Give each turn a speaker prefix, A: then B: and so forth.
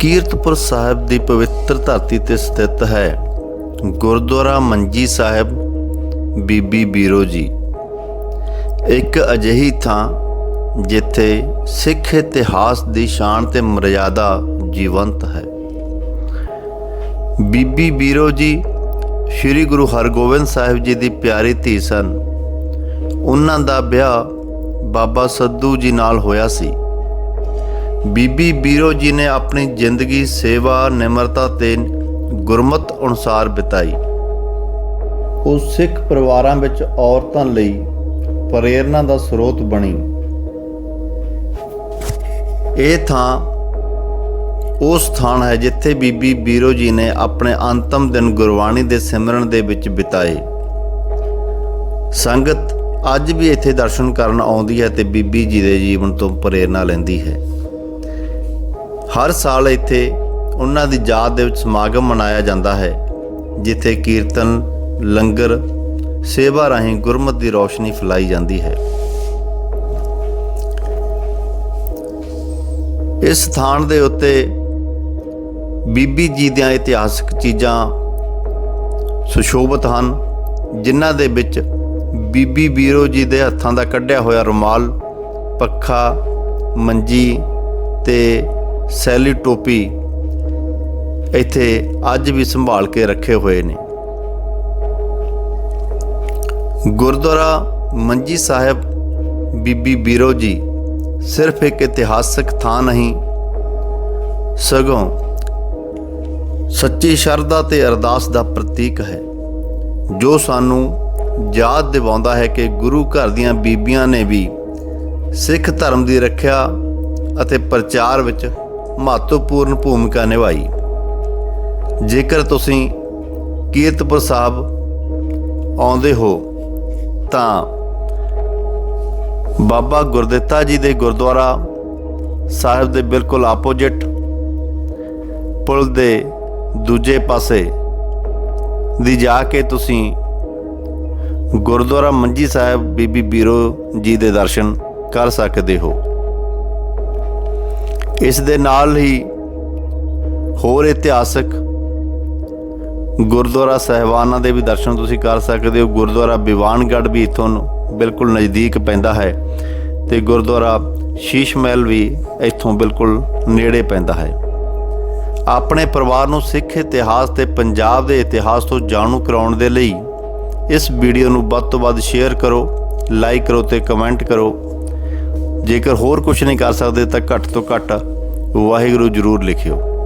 A: ਕੀਰਤਪੁਰ ਸਾਹਿਬ ਦੀ ਪਵਿੱਤਰ ਧਰਤੀ ਤੇ ਸਥਿਤ ਹੈ। ਗੁਰਦੁਆਰਾ ਮੰਜੀ ਸਾਹਿਬ, ਬੀਬੀ ਬੀਰੋ ਜੀ। ਇੱਕ ਅਜਿਹੀ ਥਾਂ ਜਿੱਥੇ ਸਿੱਖ ਇਤਿਹਾਸ ਦੀ ਸ਼ਾਨ ਤੇ ਮਰਿਆਦਾ ਜੀਵੰਤ ਹੈ। ਬੀਬੀ ਬੀਰੋ ਜੀ, ਸ੍ਰੀ ਗੁਰੂ ਹਰਗੋਬਿੰਦ ਸਾਹਿਬ ਜੀ ਦੀ ਪਿਆਰੀ ਧੀ ਸਨ। ਉਹਨਾਂ ਦਾ ਵਿਆਹ ਬਾਬਾ ਸੱਦੂ ਜੀ ਨਾਲ ਹੋਇਆ ਸੀ। ਬੀਬੀ ਬੀਰੋ ਜੀ ਨੇ ਆਪਣੀ ਜ਼ਿੰਦਗੀ, ਸੇਵਾ, ਨਿਮਰਤਾ ਤੇ ਗੁਰਮਤ ਅਨੁਸਾਰ ਬਿਤਾਈ। ਉਹ ਸਿੱਖ ਪਰਿਵਾਰਾਂ ਵਿੱਚ ਔਰਤਾਂ ਲਈ ਪ੍ਰੇਰਣਾ ਦਾ ਸਰੋਤ ਬਣੀ। ਇਹ ਥਾਂ, ਉਹ ਸਥਾਨ ਹੈ ਜਿੱਥੇ ਬੀਬੀ ਬੀਰੋ ਜੀ ਨੇ ਆਪਣੇ ਅੰਤਮ ਦਿਨ ਗੁਰਬਾਣੀ ਦੇ ਸਿਮਰਨ ਦੇ ਵਿੱਚ ਬਿਤਾਏ। ਸੰਗਤ ਅੱਜ ਵੀ ਇੱਥੇ ਦਰਸ਼ਨ ਕਰਨ ਆਉਂਦੀ ਹੈ ਤੇ ਬੀਬੀ ਜੀ ਦੇ ਜੀਵਨ ਤੋਂ ਪ੍ਰੇਰਣਾ ਲੈਂਦੀ ਹੈ। ਹਰ ਸਾਲ ਇੱਥੇ ਉਹਨਾਂ ਦੀ ਯਾਦ ਦੇ ਵਿੱਚ ਸਮਾਗਮ ਮਨਾਇਆ ਜਾਂਦਾ ਹੈ, ਜਿੱਥੇ ਕੀਰਤਨ, ਲੰਗਰ, ਸੇਵਾ ਰਾਹੀਂ ਗੁਰਮਤ ਦੀ ਰੌਸ਼ਨੀ ਫੈਲਾਈ ਜਾਂਦੀ ਹੈ। ਇਸ ਸਥਾਨ ਦੇ ਉੱਤੇ ਬੀਬੀ ਜੀ ਦੀਆਂ ਇਤਿਹਾਸਕ ਚੀਜ਼ਾਂ ਸੁਸ਼ੋਭਿਤ ਹਨ, ਜਿਨ੍ਹਾਂ ਦੇ ਵਿੱਚ ਬੀਬੀ ਬੀਰੋ ਜੀ ਦੇ ਹੱਥਾਂ ਦਾ ਕੱਢਿਆ ਹੋਇਆ ਰੁਮਾਲ, ਪੱਖਾ, ਮੰਜੀ ਤੇ ਸੈਲੀ ਟੋਪੀ ਇੱਥੇ ਅੱਜ ਵੀ ਸੰਭਾਲ ਕੇ ਰੱਖੇ ਹੋਏ ਨੇ। ਗੁਰਦੁਆਰਾ ਮੰਜੀ ਸਾਹਿਬ ਬੀਬੀ ਬੀਰੋ ਜੀ ਸਿਰਫ ਇੱਕ ਇਤਿਹਾਸਕ ਥਾਂ ਨਹੀਂ, ਸਗੋਂ ਸੱਚੀ ਸ਼ਰਧਾ ਤੇ ਅਰਦਾਸ ਦਾ ਪ੍ਰਤੀਕ ਹੈ, ਜੋ ਸਾਨੂੰ ਯਾਦ ਦਿਵਾਉਂਦਾ ਹੈ ਕਿ ਗੁਰੂ ਘਰ ਦੀਆਂ ਬੀਬੀਆਂ ਨੇ ਵੀ ਸਿੱਖ ਧਰਮ ਦੀ ਰੱਖਿਆ ਅਤੇ ਪ੍ਰਚਾਰ ਵਿੱਚ ਮਹੱਤਵਪੂਰਨ ਭੂਮਿਕਾ ਨਿਭਾਈ। ਜੇਕਰ ਤੁਸੀਂ ਕੀਰਤਪੁਰ ਸਾਹਿਬ ਆਉਂਦੇ ਹੋ, ਤਾਂ ਬਾਬਾ ਗੁਰਦਿੱਤਾ ਜੀ ਦੇ ਗੁਰਦੁਆਰਾ ਸਾਹਿਬ ਦੇ ਬਿਲਕੁਲ ਆਪੋਜੀਟ, ਪੁਲ ਦੇ ਦੂਜੇ ਪਾਸੇ ਦੀ ਜਾ ਕੇ ਤੁਸੀਂ ਗੁਰਦੁਆਰਾ ਮੰਜੀ ਸਾਹਿਬ ਬੀਬੀ ਬੀਰੋ ਜੀ ਦੇ ਦਰਸ਼ਨ ਕਰ ਸਕਦੇ ਹੋ। ਇਸ ਦੇ ਨਾਲ ਹੀ ਹੋਰ ਇਤਿਹਾਸਕ ਗੁਰਦੁਆਰਾ ਸਹਿਬਾਨਾਂ ਦੇ ਵੀ ਦਰਸ਼ਨ ਤੁਸੀਂ ਕਰ ਸਕਦੇ ਹੋ। ਗੁਰਦੁਆਰਾ ਬਿਵਾਨਗੜ੍ਹ ਵੀ ਇਥੋਂ ਬਿਲਕੁਲ ਨਜ਼ਦੀਕ ਪੈਂਦਾ ਹੈ ਤੇ ਗੁਰਦੁਆਰਾ ਸ਼ੀਸ਼ ਮਹਿਲ ਵੀ ਇੱਥੋਂ ਬਿਲਕੁਲ ਨੇੜੇ ਪੈਂਦਾ ਹੈ। ਆਪਣੇ ਪਰਿਵਾਰ ਨੂੰ ਸਿੱਖ ਇਤਿਹਾਸ ਤੇ ਪੰਜਾਬ ਦੇ ਇਤਿਹਾਸ ਤੋਂ ਜਾਣੂ ਕਰਾਉਣ ਦੇ ਲਈ ਇਸ ਵੀਡੀਓ ਨੂੰ ਵੱਧ ਤੋਂ ਵੱਧ ਸ਼ੇਅਰ ਕਰੋ, ਲਾਈਕ ਕਰੋ ਤੇ ਕਮੈਂਟ ਕਰੋ। ਜੇਕਰ ਹੋਰ ਕੁਝ ਨਹੀਂ ਕਰ ਸਕਦੇ ਤਾਂ ਘੱਟ ਤੋਂ ਘੱਟ ਵਾਹਿਗੁਰੂ ਜ਼ਰੂਰ ਲਿਖਿਓ।